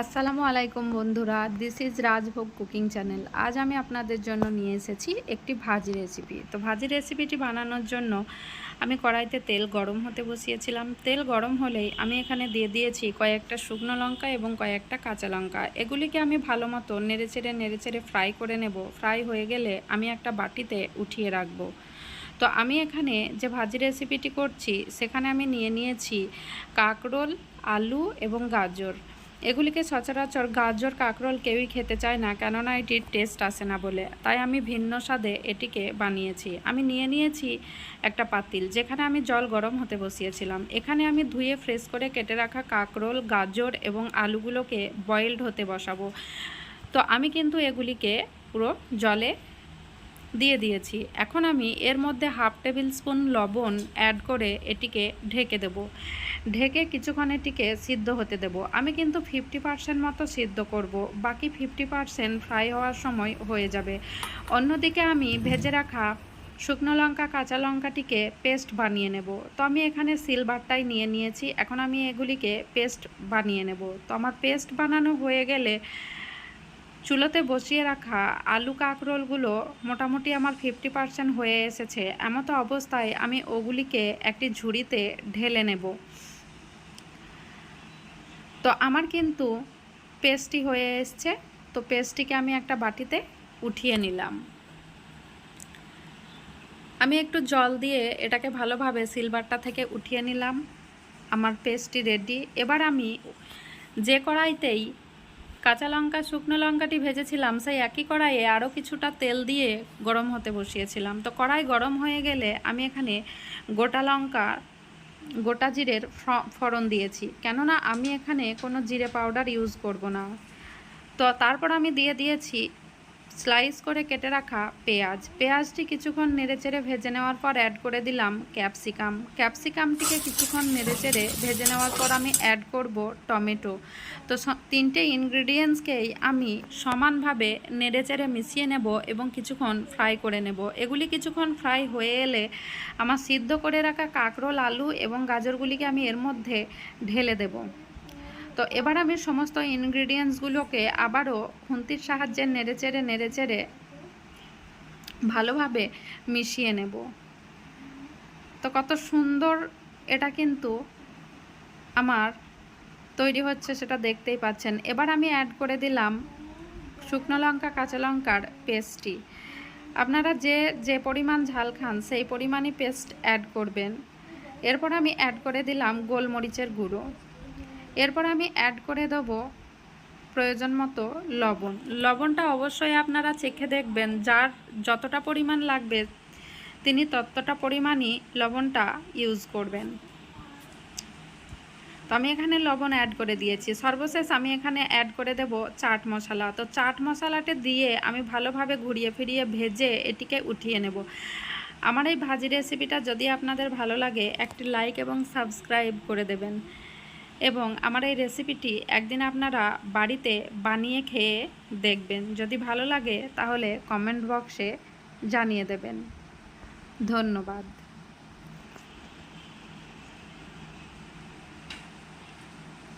আসসালামু আলাইকুম বন্ধুরা this is Rajbhog cooking channel আজ আমি আপনাদের জন্য নিয়ে এসেছি একটি ভাজি রেসিপি তো ভাজি রেসিপিটি বানানোর জন্য আমি কড়াইতে তেল গরম হতে বসিয়েছিলাম। তেল গরম হলেই আমি এখানে দিয়ে দিয়েছি কয়েকটা শুকনো লঙ্কা এবং কয়েকটা কাঁচা লঙ্কা। এগুলিকে আমি ভালো মতো নেড়েচেড়ে নেড়েচেড়ে ফ্রাই করে নেব। ফ্রাই হয়ে গেলে আমি একটা বাটিতে উঠিয়ে রাখব। তো আমি এখানে যে ভাজি রেসিপিটি করছি, সেখানে আমি নিয়ে নিয়েছি কাকরোল, আলু এবং গাজর। এগুলিকে সচরাচর গাজর, কাঁকরোল কেউই খেতে চায় না, কেননা এটির টেস্ট আসে না বলে। তাই আমি ভিন্ন স্বাদে এটিকে বানিয়েছি। আমি নিয়ে নিয়েছি একটা পাতিল, যেখানে আমি জল গরম হতে বসিয়েছিলাম। এখানে আমি ধুয়ে ফ্রেশ করে কেটে রাখা কাঁকরোল, গাজর এবং আলুগুলোকে বয়েলড হতে বসাবো। তো আমি কিন্তু এগুলিকে পুরো জলে দিয়ে দিয়েছি। এখন আমি এর মধ্যে হাফ টেবিল স্পুন লবণ অ্যাড করে এটিকে ঢেকে দেব। ঢেকে কিছুক্ষণ এটিকে সিদ্ধ হতে দেব। আমি কিন্তু ফিফটি পার্সেন্ট মতো সিদ্ধ করব। বাকি ফিফটি পার্সেন্ট ফ্রাই হওয়ার সময় হয়ে যাবে। অন্যদিকে আমি ভেজে রাখা শুকনো লঙ্কা, কাঁচা লঙ্কাটিকে পেস্ট বানিয়ে নেব। তো আমি এখানে সিলভারটাই নিয়ে নিয়েছি। এখন আমি এগুলিকে পেস্ট বানিয়ে নেব। তো আমার পেস্ট বানানো হয়ে গেলে চুলোতে বসিয়ে রাখা আলু কাঁকরোলগুলো মোটামুটি আমার ফিফটি পার্সেন্ট হয়ে এসেছে। এমতো অবস্থায় আমি ওগুলিকে একটি ঝুড়িতে ঢেলে নেব। তো আমার কিন্তু পেস্টটি হয়ে এসছে। তো পেস্টটিকে আমি একটা বাটিতে উঠিয়ে নিলাম। আমি একটু জল দিয়ে এটাকে ভালোভাবে সিলভারটা থেকে উঠিয়ে নিলাম। আমার পেস্টটি রেডি। এবার আমি যে কড়াইতেই কাঁচা লঙ্কা, শুকনো লঙ্কাটি ভেজেছিলাম, সেই একই কড়াইয়ে আরও কিছুটা তেল দিয়ে গরম হতে বসিয়েছিলাম। তো কড়াই গরম হয়ে গেলে আমি এখানে গোটা লঙ্কা, গোটা জিরের ফড়ন দিয়েছি। কেননা আমি এখানে কোনো জিরে পাউডার ইউজ করব না। তো তারপর আমি দিয়ে দিয়েছি স্লাইস করে কেটে রাখা পেঁয়াজ। পেঁয়াজটি কিছুক্ষণ নেড়েচেড়ে ভেজে নেওয়ার পর অ্যাড করে দিলাম ক্যাপসিকাম ক্যাপসিকামটিকে কিছুক্ষণ নেড়েচেড়ে ভেজে নেওয়ার পর আমি অ্যাড করব টমেটো। তো তিনটে ইনগ্রিডিয়েন্টসকেই আমি সমানভাবে নেড়েচেড়ে মিশিয়ে নেব এবং কিছুক্ষণ ফ্রাই করে নেব। এগুলি কিছুক্ষণ ফ্রাই হয়ে এলে আমার সিদ্ধ করে রাখা কাঁকরোল, আলু এবং গাজরগুলিকে আমি এর মধ্যে ঢেলে দেবো। তো এবার আমি সমস্ত ইনগ্রিডিয়েন্টসগুলোকে আবারও খুন্তির সাহায্যে নেড়েচেড়ে নেড়েচেড়ে ভালোভাবে মিশিয়ে নেব। তো কত সুন্দর এটা কিন্তু আমার তৈরি হচ্ছে সেটা দেখতেই পাচ্ছেন। এবার আমি অ্যাড করে দিলাম শুকনো লঙ্কা, কাঁচা লঙ্কার পেস্টটি। আপনারা যে যে পরিমাণ ঝাল খান সেই পরিমাণই পেস্ট অ্যাড করবেন। এরপর আমি অ্যাড করে দিলাম গোলমরিচের গুঁড়ো। এরপর আমি অ্যাড করে দেব প্রয়োজন মতো লবণ। লবণটা অবশ্যই আপনারা চেখে দেখবেন, যার যতটা পরিমাণ লাগবে, তিনি ততটা পরিমাণই লবণটা ইউজ করবেন। তো আমি এখানে লবণ অ্যাড করে দিয়েছি। সর্বশেষ আমি এখানে অ্যাড করে দেব চাট মশলা। তো চাট মশলাটা দিয়ে আমি ভালোভাবে ঘুরিয়ে ফিরিয়ে ভেজে এটিকে উঠিয়ে নেব। আমার এই ভাজি রেসিপিটা যদি আপনাদের ভালো লাগে, একটি লাইক এবং সাবস্ক্রাইব করে দেবেন। এবং আমার এই রেসিপিটি একদিন আপনারা বাড়িতে বানিয়ে খেয়ে দেখবেন। যদি ভালো লাগে তাহলে কমেন্ট বক্সে জানিয়ে দেবেন। ধন্যবাদ।